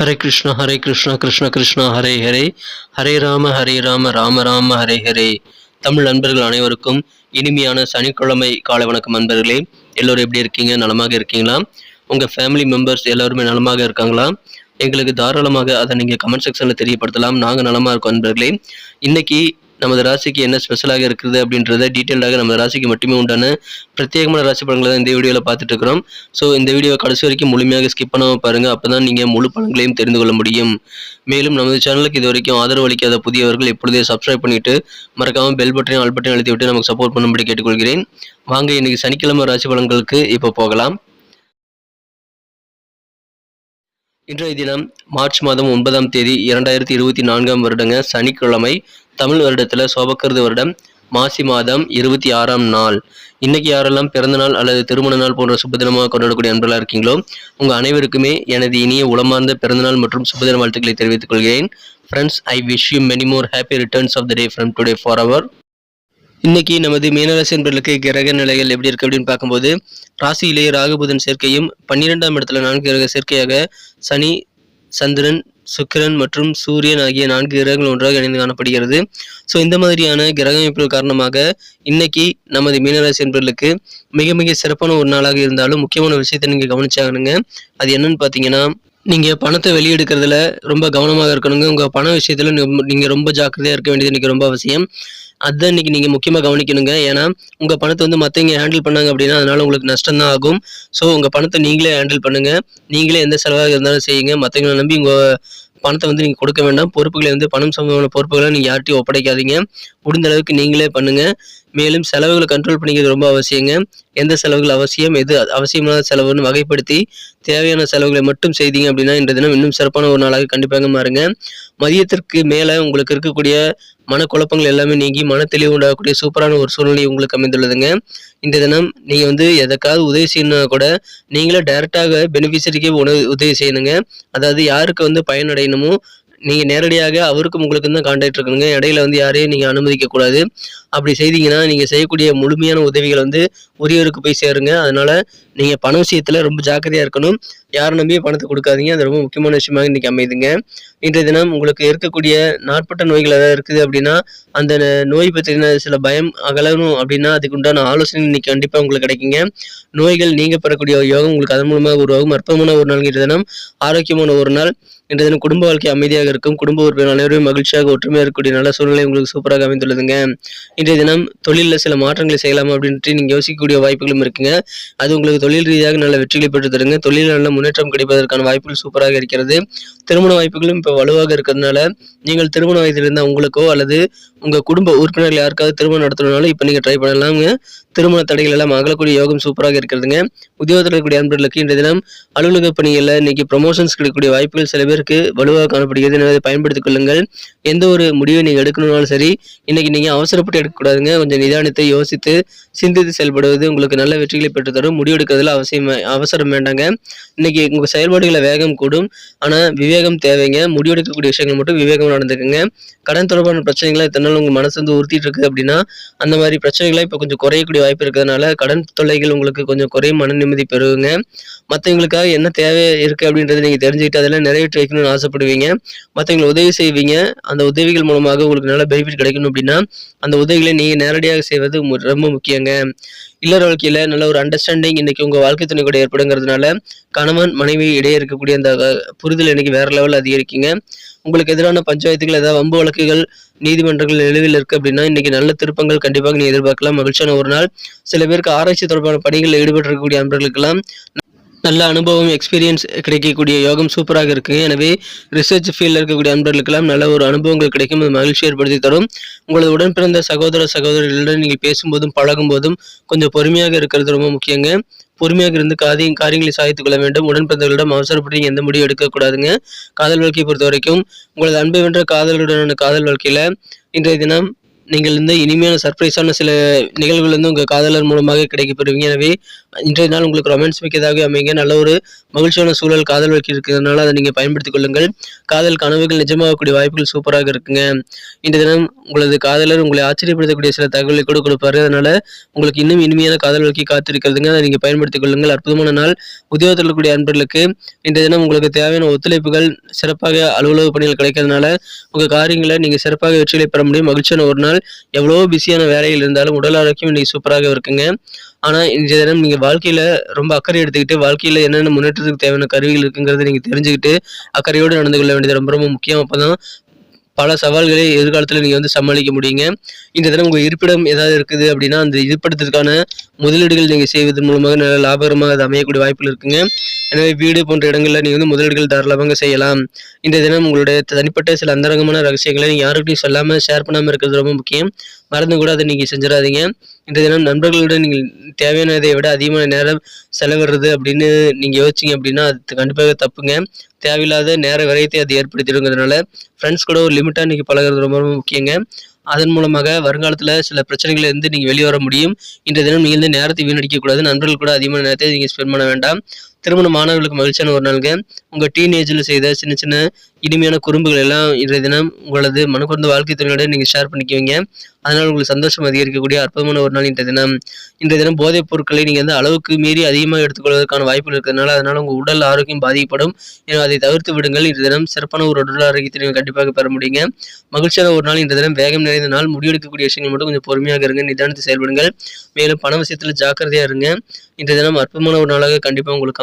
ஹரே கிருஷ்ணா ஹரே கிருஷ்ணா கிருஷ்ண கிருஷ்ணா ஹரே ஹரே ஹரே ராம ஹரே ராம ராம ராம ஹரே ஹரே தமிழ் நண்பர்கள் அனைவருக்கும் இனிமையான சனிக்கிழமை காலை வணக்கம் நண்பர்களே. எல்லோரும் எப்படி இருக்கீங்க? நலமாக இருக்கீங்களா? உங்கள் ஃபேமிலி மெம்பர்ஸ் எல்லாருமே நலமாக இருக்காங்களா? எங்களுக்கு தாராளமாக அதை நீங்கள் கமெண்ட் செக்ஷனில் தெரியப்படுத்தலாம். நாங்கள் நலமாக இருக்கோம் நண்பர்களே. இன்னைக்கு நமது ராசிக்கு என்ன ஸ்பெஷலாக இருக்குது அப்படின்றத டீட்டெயிலாக நம்ம ராசிக்கு மட்டுமே உண்டான பிரத்யேகமான ராசி பலன்களை தான் இந்த வீடியோவில் பார்த்துட்டு இருக்கிறோம். ஸோ இந்த வீடியோ கடைசி வரைக்கும் முழுமையாக ஸ்கிப் பண்ணாமல் பாருங்கள் அப்போ தான் நீங்கள் முழு பலன்களையும் தெரிந்து கொள்ள முடியும். மேலும் நமது சேனலுக்கு இது வரைக்கும் ஆதரவு அளிக்காத புதியவர்கள் எப்பொழுதே சப்ஸ்கிரைப் பண்ணிவிட்டு மறக்காமல் பெல் பட்டனையும் ஆல் பட்டனையும் அழுத்தி விட்டு நமக்கு சப்போர்ட் பண்ணும்படி கேட்டுக்கொள்கிறேன். வாங்க இன்றைக்கி சனிக்கிழமை ராசி பலன்களுக்கு இப்போ போகலாம். இன்றைய தினம் மார்ச் மாதம் ஒன்பதாம் தேதி இரண்டாயிரத்தி இருபத்தி நான்காம் வருடங்க சனிக்கிழமை. தமிழ் வருடத்தில் சோபக்கருது வருடம் மாசி மாதம் இருபத்தி ஆறாம் நாள். இன்னைக்கு யாரெல்லாம் பிறந்தநாள் அல்லது திருமண நாள் போன்ற சுபதினமாக கொண்டாடக்கூடிய அன்பர்களாக இருக்கீங்களோ உங்கள் அனைவருக்குமே எனது இனிய உளமார்ந்த பிறந்தநாள் மற்றும் சுபதின வாழ்த்துக்களை தெரிவித்துக் கொள்கிறேன். Friends I wish you many more happy returns of the day from today for our இன்னைக்கு நமது மீனராசி என்பர்களுக்கு கிரக நிலைகள் எப்படி இருக்கு அப்படின்னு பார்க்கும்போது ராசியிலேயே ராகுபுதன் சேர்க்கையும் பன்னிரெண்டாம் இடத்துல நான்கு கிரக சேர்க்கையாக சனி சந்திரன் சுக்கிரன் மற்றும் சூரியன் ஆகிய நான்கு கிரகங்கள் ஒன்றாக இணைந்து காணப்படுகிறது. ஸோ இந்த மாதிரியான கிரக அமைப்புகள் காரணமாக இன்னைக்கு நமது மீனராசி என்பர்களுக்கு மிக மிக சிறப்பான ஒரு நாளாக இருந்தாலும் முக்கியமான விஷயத்தை நீங்கள் கவனிச்சாகணுங்க. அது என்னன்னு பார்த்தீங்கன்னா நீங்கள் பணத்தை வெளியெடுக்கிறதுல ரொம்ப கவனமாக இருக்கணுங்க. உங்கள் பண விஷயத்தில் நீங்கள் ரொம்ப ஜாக்கிரதையாக இருக்க வேண்டியது எனக்கு ரொம்ப அவசியம். அதுதான் இன்னைக்கு நீங்கள் முக்கியமாக கவனிக்கணுங்க. ஏன்னா உங்கள் பணத்தை வந்து மற்றவங்க ஹேண்டில் பண்ணாங்க அப்படின்னா அதனால் உங்களுக்கு நஷ்டம் தான் ஆகும். ஸோ உங்கள் பணத்தை நீங்களே ஹேண்டில் பண்ணுங்கள் நீங்களே எந்த செலவாக இருந்தாலும் செய்யுங்க. மற்றவங்களை நம்பி உங்கள் பணத்தை வந்து நீங்கள் கொடுக்க வேண்டாம். பொறுப்புகளை வந்து பணம் சம்பந்தமான பொறுப்புகளை நீங்கள் யார்ட்டையும் ஒப்படைக்காதீங்க. முடிந்த அளவுக்கு நீங்களே பண்ணுங்கள் மேலும் செலவுகளை கண்ட்ரோல் பண்ணிக்கிறது ரொம்ப அவசியங்க. எந்த செலவுகள் அவசியம் எது அவசியமான செலவுன்னு வகைப்படுத்தி தேவையான செலவுகளை மட்டும் செய்தீங்க அப்படின்னா இன்றைய தினம் இன்னும் சிறப்பான ஒரு நாளாக கண்டிப்பாக மாறுங்க. மதியத்திற்கு மேலே உங்களுக்கு இருக்கக்கூடிய மனக்குழப்பங்கள் எல்லாமே நீங்கி மன தெளிவு உண்டாகக்கூடிய சூப்பரான ஒரு சூழ்நிலை உங்களுக்கு அமைந்துள்ளதுங்க. இந்த தினம் நீங்கள் வந்து எதற்காவது உதவி செய்யணும்னா கூட நீங்களே டைரெக்டாக பெனிஃபிஷரிக்கே உணவு உதவி செய்யணுங்க. அதாவது யாருக்கு வந்து பயனடையணுமோ நீங்கள் நேரடியாக அவருக்கும் உங்களுக்கு தான் கான்டாக்ட் இருக்கணுங்க. இடையில வந்து யாரையும் நீங்கள் அனுமதிக்கக்கூடாது. அப்படி செய்தீங்கன்னா நீங்கள் செய்யக்கூடிய முழுமையான உதவிகள் வந்து உரியவருக்கு போய் சேருங்க. அதனால் நீங்கள் பண விஷயத்தில் ரொம்ப ஜாக்கிரதையாக இருக்கணும். யாரை நம்பியும் பணத்தை கொடுக்காதீங்க. அது ரொம்ப முக்கியமான விஷயமாக இன்றைக்கி அமைதுங்க. இன்றைய தினம் உங்களுக்கு இருக்கக்கூடிய நாட்பட்ட நோய்கள் ஏதாவது இருக்குது அப்படின்னா அந்த நோய் பற்றின சில பயம் அகலணும் அப்படின்னா அதுக்கு உண்டான ஆலோசனை இன்னைக்கு கண்டிப்பாக உங்களுக்கு கிடைக்குங்க. நோய்கள் நீங்கள் பெறக்கூடிய யோகம் உங்களுக்கு அதன் மூலமாக உருவாகும். அற்பமான ஒரு நாள் இன்றைய தினம். ஆரோக்கியமான ஒரு நாள். இன்றைய தினம் குடும்ப வாழ்க்கை அமைதியாக இருக்கும். குடும்ப உறுப்பினர் அனைவரும் மகிழ்ச்சியாக ஒற்றுமையாக இருக்கக்கூடிய நல்ல சூழ்நிலை உங்களுக்கு சூப்பராக அமைந்துள்ளதுங்க. இன்றைய தினம் தொழிலில் சில மாற்றங்களை செய்யலாம் அப்படின்ட்டு நீங்கள் யோசிக்கக்கூடிய வாய்ப்புகளும் இருக்குங்க. அது உங்களுக்கு தொழில் ரீதியாக நல்ல வெற்றிகளை பெற்று தருங்க. தொழில் நல்ல முன்னேற்றம் கிடைப்பதற்கான வாய்ப்புகள் சூப்பராக இருக்கிறது. திருமண வாய்ப்புகளும் இப்போ வலுவாக இருக்கிறதுனால நீங்கள் திருமண வயதில் இருந்தால் உங்களுக்கோ அல்லது உங்கள் குடும்ப உறுப்பினர்கள் யாருக்காவது திருமணம் நடத்தணும்னாலும் இப்போ நீங்கள் ட்ரை பண்ணலாங்க திருமண தடைகள் எல்லாம் அகலக்கூடிய யோகம் சூப்பராக இருக்கிறதுங்க. உத்தியோகத்தில் இருக்கக்கூடிய அன்பர்களுக்கு இன்றைய தினம் அலுவலக பணிகளில் இன்னைக்கு ப்ரொமோஷன்ஸ் கிடைக்கக்கூடிய வாய்ப்புகள் சில பேருக்கு வலுவாக காணப்படுகிறது. எனவே பயன்படுத்திக் கொள்ளுங்கள். எந்த ஒரு முடிவை நீங்கள் எடுக்கணும்னாலும் சரி இன்னைக்கு நீங்கள் அவசரப்பட்டு எடுக்கக்கூடாதுங்க. கொஞ்சம் நிதானத்தை யோசித்து சிந்தித்து செயல்படுவது உங்களுக்கு நல்ல வெற்றிகளை பெற்றுத்தரும் முடிவெடுக்கிறதுல அவசியம் அவசரம் வேண்டாங்க. இன்னைக்கு உங்கள் செயல்பாடுகளை வேகம் கூடும். ஆனால் விவேகம் தேவைங்க. முடிவெடுக்கக்கூடிய விஷயங்கள் மட்டும் விவேகம் நடந்துக்குங்க. கடன் தொடர்பான பிரச்சனைகளை இத்தனை நாள் உங்கள் மனசு வந்து உறுத்திட்டு இருக்குது அப்படின்னா அந்த மாதிரி பிரச்சனைகளை இப்போ கொஞ்சம் குறையக்கூடிய வாய்ப்பு இருக்கிறதுனால கடன் தொல்லைகள் உங்களுக்கு கொஞ்சம் குறையும் மன நிம்மதி பெறுவீங்க. மற்றவங்களுக்காக என்ன தேவை இருக்குது அப்படின்றத நீங்கள் தெரிஞ்சுக்கிட்டு அதெல்லாம் நிறைவேற்றி வைக்கணும்னு ஆசைப்படுவீங்க. மற்றவங்களுக்கு உதவி செய்வீங்க. அந்த உதவிகள் மூலமாக உங்களுக்கு நல்ல பெனிஃபிட் கிடைக்கணும் அப்படின்னா அந்த உதவிகளை நீங்கள் நேரடியாக செய்வது மு- ரொம்ப முக்கியங்க. இல்லற வாழ்க்கையில் நல்ல ஒரு அண்டர்ஸ்டாண்டிங் இன்னைக்கு உங்கள் வாழ்க்கை துணை கூட ஏற்படுங்கிறதுனால கணவன் மனைவி இடையே இருக்கக்கூடிய அந்த புரிதல் இன்னைக்கு வேற லெவலில் அதிகரிக்குங்க. உங்களுக்கு எதிரான பஞ்சாயத்துகள் ஏதாவது வம்பு வழக்குகள் நீதிமன்றங்கள் நிலுவையில் இருக்கு அப்படின்னா இன்னைக்கு நல்ல திருப்பங்கள் கண்டிப்பாக நீ எதிர்பார்க்கலாம். மகிழ்ச்சியான ஒரு நாள். சில பேருக்கு ஆராய்ச்சி தொடர்பான பணிகளில் ஈடுபட்டிருக்கக்கூடிய அன்பர்களுக்கெல்லாம் நல்ல அனுபவம் எக்ஸ்பீரியன்ஸ் கிடைக்கக்கூடிய யோகம் சூப்பராக இருக்குது எனவே ரிசர்ச் ஃபீல்டில் இருக்கக்கூடிய அன்பர்களுக்கெல்லாம் நல்ல ஒரு அனுபவங்கள் கிடைக்கும். அது மகிழ்ச்சி ஏற்படுத்தி தரும். உங்களது உடன் பிறந்த சகோதர சகோதரிகளுடன் நீங்கள் பேசும்போதும் பழகும்போதும் கொஞ்சம் பொறுமையாக இருக்கிறது ரொம்ப முக்கியங்க. பொறுமையாக இருந்து காரியம் காரியங்களை சாதித்துக் கொள்ள வேண்டும். உடன்பிறந்தவர்களிடம் அவசரப்பட்டு எந்த முடிவும் எடுக்கக்கூடாதுங்க காதல் வாழ்க்கையை பொறுத்த வரைக்கும் உங்களது அன்பை வென்ற காதலுடனான காதல் வாழ்க்கையில் இன்றைய தினம் நீங்கள் இந்த இனிமையான சர்ப்ரைஸான சில நிகழ்வுகள் வந்து உங்கள் காதலர் மூலமாக கிடைக்கப்பெறுவீங்க. எனவே இன்றைய நாள் உங்களுக்கு ரொமான்ஸ் மிக்கதாக அமைங்க. நல்ல ஒரு மகிழ்ச்சியான சூழல் காதல் வழக்கு இருக்கிறதுனால அதை நீங்கள் பயன்படுத்திக் கொள்ளுங்கள். காதல் கனவுகள் நிஜமாகக்கூடிய வாய்ப்புகள் சூப்பராக இருக்குங்க. இன்றைய தினம் உங்களது காதலர் உங்களை ஆச்சரியப்படுத்தக்கூடிய சில தகவலை கூட கொடுப்பாரு. அதனால உங்களுக்கு இன்னும் இனிமையான காதல் வாழ்க்கை காத்திருக்கிறதுங்க. அதை நீங்கள் பயன்படுத்திக் கொள்ளுங்கள். அற்புதமான நாள். உத்தியோகத்தில் இருக்கக்கூடிய அன்பர்களுக்கு இந்த தினம் உங்களுக்கு தேவையான ஒத்துழைப்புகள் சிறப்பாக அலுவலக பணிகள் கிடைக்கிறதுனால உங்கள் காரியங்களை நீங்கள் சிறப்பாக வெற்றிகளை பெற முடியும். மகிழ்ச்சியான ஒரு நாள். எவ்வளோ பிஸியான வேலையில் இருந்தாலும் உடல் ஆரோக்கியம் இன்னைக்கு சூப்பராக இருக்குங்க. ஆனால் இன்றைய தினம் நீங்கள் வாழ்க்கையில் ரொம்ப அக்கறை எடுத்துக்கிட்டு வாழ்க்கையில் என்னென்ன முன்னேற்றத்துக்கு தேவையான கருவிகள் இருக்குங்கிறத நீங்கள் தெரிஞ்சுக்கிட்டு அக்கறையோடு நடந்து கொள்ள வேண்டியது ரொம்ப ரொம்ப முக்கியம். அப்போ தான் பல சவால்களை எதிர்காலத்தில் நீங்கள் வந்து சமாளிக்க முடியுங்க. இந்த தினம் உங்கள் இருப்பிடம் ஏதாவது இருக்குது அப்படின்னா அந்த இருப்பிடத்திற்கான முதலீடுகள் நீங்கள் செய்வதன் மூலமாக நல்ல லாபகரமாக அது அமையக்கூடிய வாய்ப்புகள் இருக்குங்க. எனவே வீடு போன்ற இடங்களில் நீங்கள் வந்து முதலீடுகள் தாராளமாக செய்யலாம். இந்த தினம் உங்களுடைய தனிப்பட்ட சில அந்தரங்கமான ரகசியங்களை நீங்கள் யாருக்கிட்டையும் சொல்லாமல் ஷேர் பண்ணாமல் இருக்கிறது ரொம்ப முக்கியம். மறந்து கூட அதை நீங்கள் செஞ்சிடாதீங்க. இந்த தினம் நண்பர்களுடன் நீங்கள் தேவையானதை விட அதிகமான நேரம் செலவிடுறது அப்படின்னு நீங்கள் யோசிச்சிங்க அப்படின்னா அது கண்டிப்பாக தப்புங்க. தேவையில்லாத நேர விரயத்தை அது ஏற்படுத்திடுங்கிறதுனால ஃப்ரெண்ட்ஸ் கூட ஒரு லிமிட்டாக இன்றைக்கி பழகிறது ரொம்ப ரொம்ப முக்கியங்க. அதன் மூலமாக வருங்காலத்தில் சில பிரச்சனைகளை இருந்து நீங்கள் வெளியே வர முடியும். இன்றைய தினம் நீங்கள் வந்து நேரத்தை வீணடிக்கக்கூடாது. நண்பர்கள் கூட அதிகமான நேரத்தை நீங்கள் ஸ்பெண்ட் பண்ண வேண்டாம். திருமண மாணவர்களுக்கு மகிழ்ச்சியான ஒரு நாளுங்க. உங்கள் டீனேஜில் செய்த சின்ன சின்ன இனிமையான குறும்புகள் எல்லாம் இன்றைய தினம் உங்களது மனக்குறந்த வாழ்க்கை துணையோட நீங்கள் ஷேர் பண்ணிக்குவீங்க. அதனால் உங்களுக்கு சந்தோஷம் அதிகரிக்கக்கூடிய அற்புதமான ஒரு நாள் இன்றைய தினம். இன்றைய தினம் போதைப் பொருட்களை நீங்கள் வந்து அளவுக்கு மீறி அதிகமாக எடுத்துக்கொள்வதற்கான வாய்ப்புகள் இருக்கிறதுனால அதனால் உங்கள் உடல் ஆரோக்கியம் பாதிக்கப்படும். எனவே அதை தவிர்த்து விடுங்கள். இன்றைய தினம் சிறப்பான ஒரு உடல் ஆரோக்கியத்தை நீங்கள் கண்டிப்பாக பெற முடியுங்க. மகிழ்ச்சியான ஒரு நாள் இன்றைய தினம். வேகம் நிறைந்த நாள். முடிவெடுக்கக்கூடிய விஷயங்கள் மட்டும் கொஞ்சம் பொறுமையாக இருங்க. நிதானத்தை செயல்படுங்கள். மேலும் பண விஷயத்தில் ஜாக்கிரதையாக இருங்க. இன்றைய தினம் அற்புதமான ஒரு நாளாக கண்டிப்பாக உங்களுக்கு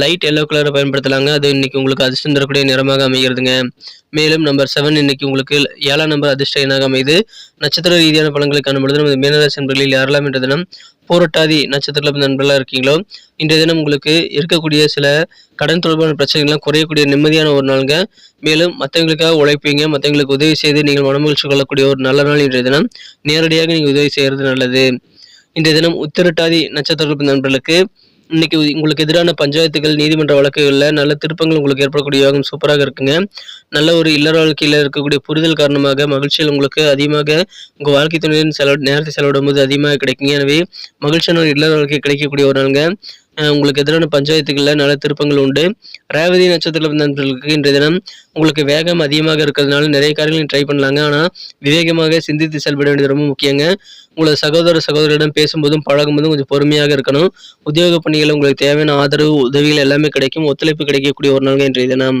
லைட் எல்லோ கலரை பயன்படுத்தலாங்க. அது இன்னைக்கு உங்களுக்கு அதிர்ஷ்டம் தரக்கூடிய நிறமாக அமைகிறதுங்க. மேலும் நம்பர் செவன் இன்னைக்கு உங்களுக்கு ஏழாம் நம்பர் அதிர்ஷ்ட எண்ணாக அமைது நட்சத்திர ரீதியான பழங்களை காணும் பொழுது நமது மீனராசி நண்பர்களில் யாரெல்லாம் என்ற தினம் போராட்டாதி நட்சத்திரத்தில் நண்பர்களாக இருக்கீங்களோ இன்றைய தினம் உங்களுக்கு இருக்கக்கூடிய சில கடன் தொடர்பான பிரச்சனைகள்லாம் குறையக்கூடிய நிம்மதியான ஒரு நாளுங்க. மேலும் மற்றவங்களுக்காக உழைப்பீங்க மற்றவங்களுக்கு உதவி செய்து நீங்கள் மனமகிழ்ச்சி கொள்ளக்கூடிய ஒரு நல்ல நாள் இன்றைய தினம். நேரடியாக நீங்கள் உதவி செய்கிறது நல்லது. இன்றைய தினம் உத்திரட்டாதி நட்சத்திர நண்பர்களுக்கு இன்னைக்கு உங்களுக்கு எதிரான பஞ்சாயத்துகள் நீதிமன்ற வழக்குகளில் நல்ல திருப்பங்கள் உங்களுக்கு ஏற்படக்கூடிய யோகம் சூப்பராக இருக்குங்க. நல்ல ஒரு இல்லற வாழ்க்கையில் இருக்கக்கூடிய புரிதல் காரணமாக மகிழ்ச்சியில் உங்களுக்கு அதிகமாக உங்கள் வாழ்க்கை துணையின் செலவு நேரத்தை செலவிடும் போது அதிகமாக கிடைக்குங்க. எனவே மகிழ்ச்சியான ஒரு இல்லற வாழ்க்கை கிடைக்கக்கூடிய ஒரு நாளுங்க. உங்களுக்கு எதிரான பஞ்சாயத்துகளில் நல்ல திருப்பங்கள் உண்டு. ரேவதி நட்சத்திரத்தில் நண்பர்களுக்கு இன்றைய தினம் உங்களுக்கு வேகம் அதிகமாக இருக்கிறதுனால நிறைய காரியங்களும் ட்ரை பண்ணலாங்க. ஆனால் விவேகமாக சிந்தித்து செயல்பட வேண்டியது ரொம்ப முக்கியங்க. உங்களோட சகோதர சகோதரிடம் பேசும்போதும் பழகும்போதும் கொஞ்சம் பொறுமையாக இருக்கணும். உத்தியோக பணிகளில் உங்களுக்கு தேவையான ஆதரவு உதவிகள் எல்லாமே கிடைக்கும். ஒத்துழைப்பு கிடைக்கக்கூடிய ஒரு நாள் இன்றைய தினம்.